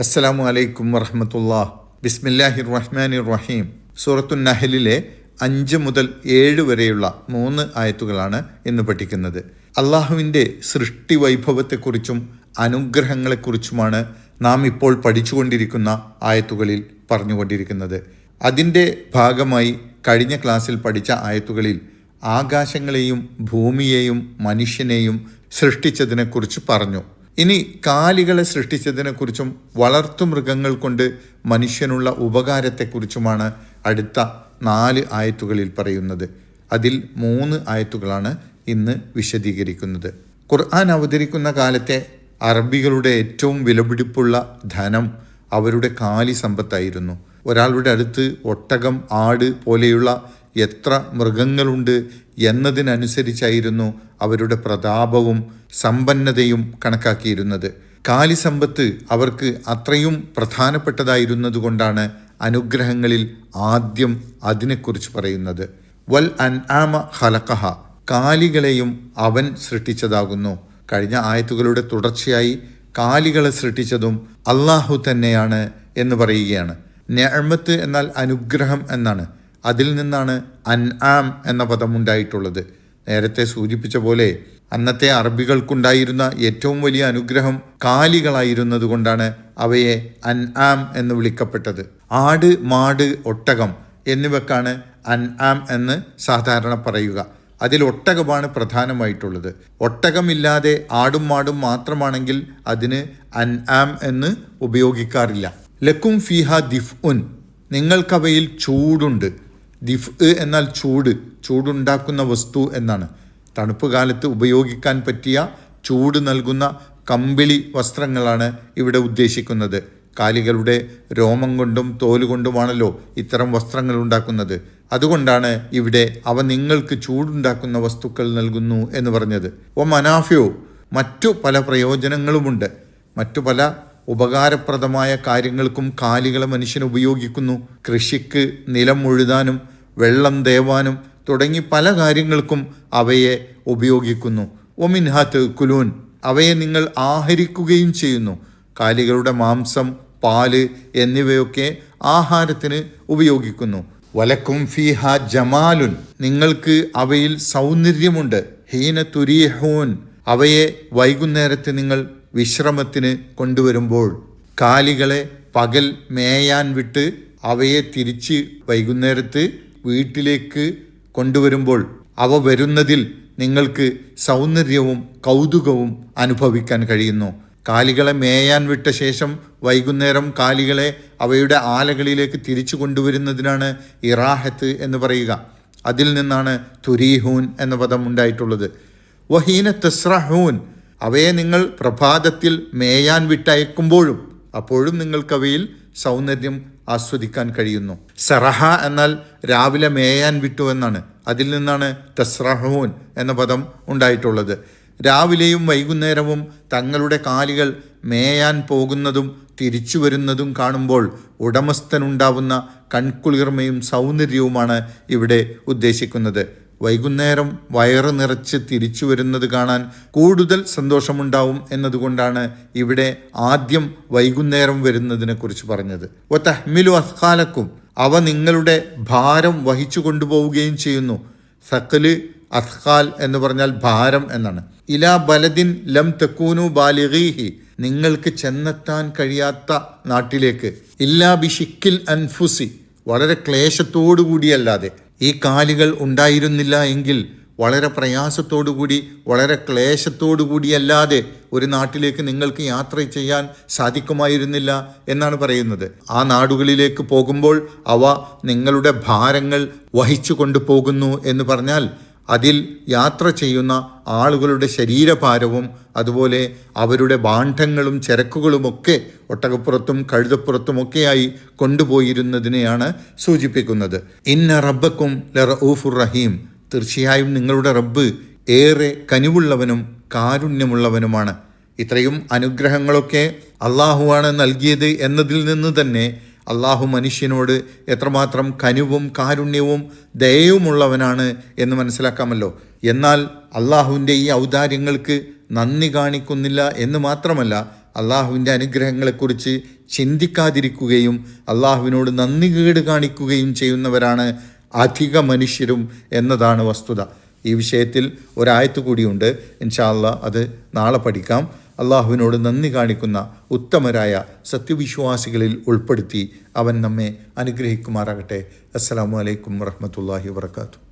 അസ്സലാമു അലൈക്കും വറഹമത്തുള്ള ബിസ്മില്ലാഹിർ റഹ്മാനിർ റഹീം സൂറത്തു നഹലിലെ അഞ്ച് മുതൽ ഏഴ് വരെയുള്ള മൂന്ന് ആയത്തുകളാണ് ഇന്ന് പഠിക്കുന്നത്. അള്ളാഹുവിന്റെ സൃഷ്ടി വൈഭവത്തെക്കുറിച്ചും അനുഗ്രഹങ്ങളെക്കുറിച്ചുമാണ് നാം ഇപ്പോൾ പഠിച്ചുകൊണ്ടിരിക്കുന്ന ആയത്തുകളിൽ പറഞ്ഞുകൊണ്ടിരിക്കുന്നത്. അതിന്റെ ഭാഗമായി കഴിഞ്ഞ ക്ലാസ്സിൽ പഠിച്ച ആയത്തുകളിൽ ആകാശങ്ങളെയും ഭൂമിയെയും മനുഷ്യനെയും സൃഷ്ടിച്ചതിനെക്കുറിച്ച് പറഞ്ഞു. ഇനി കാലികളെ സൃഷ്ടിച്ചതിനെക്കുറിച്ചും വളർത്തുമൃഗങ്ങൾ കൊണ്ട് മനുഷ്യനുള്ള ഉപകാരത്തെക്കുറിച്ചുമാണ് അടുത്ത നാല് ആയത്തുകളിൽ പറയുന്നത്. അതിൽ മൂന്ന് ആയത്തുകളാണ് ഇന്ന് വിശദീകരിക്കുന്നത്. ഖുർആൻ അവതരിക്കുന്ന കാലത്തെ അറബികളുടെ ഏറ്റവും വിലപിടിപ്പുള്ള ധനം അവരുടെ കാലി സമ്പത്തായിരുന്നു. ഒരാളുടെ അടുത്ത് ഒട്ടകം ആട് പോലെയുള്ള എത്ര മൃഗങ്ങളുണ്ട് എന്നതിനനുസരിച്ചായിരുന്നു അവരുടെ പ്രതാപവും സമ്പന്നതയും കണക്കാക്കിയിരുന്നത്. കാലിസമ്പത്ത് അവർക്ക് അത്രയും പ്രധാനപ്പെട്ടതായിരുന്നതുകൊണ്ടാണ് അനുഗ്രഹങ്ങളിൽ ആദ്യം അതിനെക്കുറിച്ച് പറയുന്നത്. വൽ അൻആമ ഹലക്കഹ കാലികളെയും അവൻ സൃഷ്ടിച്ചതാകുന്നു. കഴിഞ്ഞ ആയത്തുകളുടെ തുടർച്ചയായി കാലികളെ സൃഷ്ടിച്ചതും അള്ളാഹു തന്നെയാണ് എന്ന് പറയുകയാണ്. ഞമത്ത് എന്നാൽ അനുഗ്രഹം എന്നാണ്. അതിൽ നിന്നാണ് അൻ ആം എന്ന പദം ഉണ്ടായിട്ടുള്ളത് നേരത്തെ സൂചിപ്പിച്ച പോലെ അന്നത്തെ അറബികൾക്കുണ്ടായിരുന്ന ഏറ്റവും വലിയ അനുഗ്രഹം കാലികളായിരുന്നത് കൊണ്ടാണ് അവയെ അൻ ആം എന്ന് വിളിക്കപ്പെട്ടത്. ആട് മാട് ഒട്ടകം എന്നിവക്കാണ് അൻ ആം എന്ന് സാധാരണ പറയുക. അതിൽ ഒട്ടകമാണ് പ്രധാനമായിട്ടുള്ളത്. ഒട്ടകമില്ലാതെ ആടും മാടും മാത്രമാണെങ്കിൽ അതിന് അൻ ആം എന്ന് ഉപയോഗിക്കാറില്ല. ലക്കും ഫിഹ ദിഫ് ഉൻ നിങ്ങൾക്കവയിൽ ചൂടുണ്ട്. ദിഫ് എന്നാൽ ചൂട് ചൂടുണ്ടാക്കുന്ന വസ്തു എന്നാണ്. തണുപ്പ് കാലത്ത് ഉപയോഗിക്കാൻ പറ്റിയ ചൂട് നൽകുന്ന കമ്പിളി വസ്ത്രങ്ങളാണ് ഇവിടെ ഉദ്ദേശിക്കുന്നത്. കാലികളുടെ രോമം കൊണ്ടും തോൽ കൊണ്ടുമാണല്ലോ ഇത്തരം വസ്ത്രങ്ങൾ ഉണ്ടാക്കുന്നത്. അതുകൊണ്ടാണ് ഇവിടെ അവ നിങ്ങൾക്ക് ചൂടുണ്ടാക്കുന്ന വസ്തുക്കൾ നൽകുന്നു എന്ന് പറഞ്ഞത്. ഓ മനാഫ്യോ മറ്റു പല പ്രയോജനങ്ങളുമുണ്ട്. മറ്റു പല ഉപകാരപ്രദമായ കാര്യങ്ങൾക്കും കാലികളെ മനുഷ്യൻ ഉപയോഗിക്കുന്നു. കൃഷിക്ക് നിലം ഉഴുതാനും വെള്ളം തേവാനും തുടങ്ങി പല കാര്യങ്ങൾക്കും അവയെ ഉപയോഗിക്കുന്നു. ഒമിൻഹാത്ത് കുലൂൻ. അവയെ നിങ്ങൾ ആഹരിക്കുകയും ചെയ്യുന്നു. കാലികളുടെ മാംസം പാൽ എന്നിവയൊക്കെ ആഹാരത്തിന് ഉപയോഗിക്കുന്നു. വലക്കും ഫിഹ ജമാലുൻ. നിങ്ങൾക്ക് അവയിൽ സൗന്ദര്യമുണ്ട്. ഹീന തുരീഹൂൻ. അവയെ വൈകുന്നേരത്ത് നിങ്ങൾ വിശ്രമത്തിന് കൊണ്ടുവരുമ്പോൾ കാലികളെ പകൽ മേയാൻ വിട്ട് അവയെ തിരിച്ച് വൈകുന്നേരത്ത് വീട്ടിലേക്ക് കൊണ്ടുവരുമ്പോൾ അവ വരുന്നതിൽ നിങ്ങൾക്ക് സൗന്ദര്യവും കൗതുകവും അനുഭവിക്കാൻ കഴിയുന്നു. കാലികളെ മേയാൻ വിട്ട ശേഷം വൈകുന്നേരം കാലികളെ അവയുടെ ആലകളിലേക്ക് തിരിച്ചു കൊണ്ടുവരുന്നതിനാണ് ഇറാഹത്ത് എന്ന് പറയുക. അതിൽ നിന്നാണ് തുരീഹൂൻ എന്ന പദം ഉണ്ടായിട്ടുള്ളത്. വഹീന തസ്രഹൂൻ അവയെ നിങ്ങൾ പ്രഭാതത്തിൽ മേയാൻ വിട്ടയക്കുമ്പോഴും അപ്പോഴും നിങ്ങൾക്കവയിൽ സൗന്ദര്യം ആസ്വദിക്കാൻ കഴിയുന്നു. സറഹ എന്നാൽ രാവിലെ മേയാൻ വിട്ടു എന്നാണ്. അതിൽ നിന്നാണ് തസ്രഹൂൻ എന്ന പദം ഉണ്ടായിട്ടുള്ളത്. രാവിലെയും വൈകുന്നേരവും തങ്ങളുടെ കാലികൾ മേയാൻ പോകുന്നതും തിരിച്ചു വരുന്നതും കാണുമ്പോൾ ഉടമസ്ഥനുണ്ടാവുന്ന കൺകുളിർമയും സൗന്ദര്യവുമാണ് ഇവിടെ ഉദ്ദേശിക്കുന്നത്. വൈകുന്നേരം വയറ് നിറച്ച് തിരിച്ചു വരുന്നത് കാണാൻ കൂടുതൽ സന്തോഷമുണ്ടാവും എന്നതുകൊണ്ടാണ് ഇവിടെ ആദ്യം വൈകുന്നേരം വരുന്നതിനെ കുറിച്ച് പറഞ്ഞത്. ഒ തഹ്മിലു അസ്കാലക്കും അവ നിങ്ങളുടെ ഭാരം വഹിച്ചു കൊണ്ടുപോവുകയും ചെയ്യുന്നു. സക്കൽ അസ്ഖാൽ എന്ന് പറഞ്ഞാൽ ഭാരം എന്നാണ്. ഇലാ ബലദിൻ ലം തെക്കൂനു ബാലിഗീഹി. നിങ്ങൾക്ക് ചെന്നെത്താൻ കഴിയാത്ത നാട്ടിലേക്ക്. ഇല്ലാ ബിഷിക്കിൽ അൻഫുസി. വളരെ ക്ലേശത്തോടു കൂടിയല്ലാതെ ഈ കാലുകൾ ഉണ്ടായിരുന്നില്ല എങ്കിൽ വളരെ പ്രയാസത്തോടുകൂടി വളരെ ക്ലേശത്തോടുകൂടിയല്ലാതെ ഒരു നാട്ടിലേക്ക് നിങ്ങൾക്ക് യാത്ര ചെയ്യാൻ സാധിക്കുമായിരുന്നില്ല എന്നാണ് പറയുന്നത്. ആ നാടുകളിലേക്ക് പോകുമ്പോൾ അവ നിങ്ങളുടെ ഭാരങ്ങൾ വഹിച്ചു കൊണ്ടുപോകുന്നു എന്ന് പറഞ്ഞാൽ അതിൽ യാത്ര ചെയ്യുന്ന ആളുകളുടെ ശരീരഭാരവും അതുപോലെ അവരുടെ ബാണ്ഡങ്ങളും ചരക്കുകളുമൊക്കെ ഒട്ടകപ്പുറത്തും കഴുതപ്പുറത്തുമൊക്കെയായി കൊണ്ടുപോയിരുന്നതിനെയാണ് സൂചിപ്പിക്കുന്നത്. ഇന്ന റബ്ബക്കും ലറൂഫുർ റഹീം. തീർച്ചയായും നിങ്ങളുടെ റബ്ബ് ഏറെ കനിവുള്ളവനും കാരുണ്യമുള്ളവനുമാണ്. ഇത്രയും അനുഗ്രഹങ്ങളൊക്കെ അള്ളാഹുവാണ് നൽകിയത് എന്നതിൽ നിന്ന് തന്നെ അള്ളാഹു മനുഷ്യനോട് എത്രമാത്രം കനിവും കാരുണ്യവും ദയവുമുള്ളവനാണ് എന്ന് മനസ്സിലാക്കാമല്ലോ. എന്നാൽ അള്ളാഹുവിന്റെ ഈ ഔദാര്യങ്ങൾക്ക് നന്ദി കാണിക്കുന്നില്ല എന്ന് മാത്രമല്ല അള്ളാഹുവിന്റെ അനുഗ്രഹങ്ങളെക്കുറിച്ച് ചിന്തിക്കാതിരിക്കുകയും അള്ളാഹുവിനോട് നന്ദി കേട് കാണിക്കുകയും ചെയ്യുന്നവരാണ് അധിക മനുഷ്യരും എന്നതാണ് വസ്തുത. ഈ വിഷയത്തിൽ ഒരായത്ത് കൂടിയുണ്ട്. ഇൻഷാ അല്ലാ അത് നാളെ പഠിക്കാം. അള്ളാഹുവിനോട് നന്ദി കാണിക്കുന്ന ഉത്തമരായ സത്യവിശ്വാസികളിൽ ഉൾപ്പെടുത്തി അവൻ നമ്മെ അനുഗ്രഹിക്കുമാറാകട്ടെ. അസ്സാം വലൈക്കും വറഹമത്തല്ലാഹി വാത്തു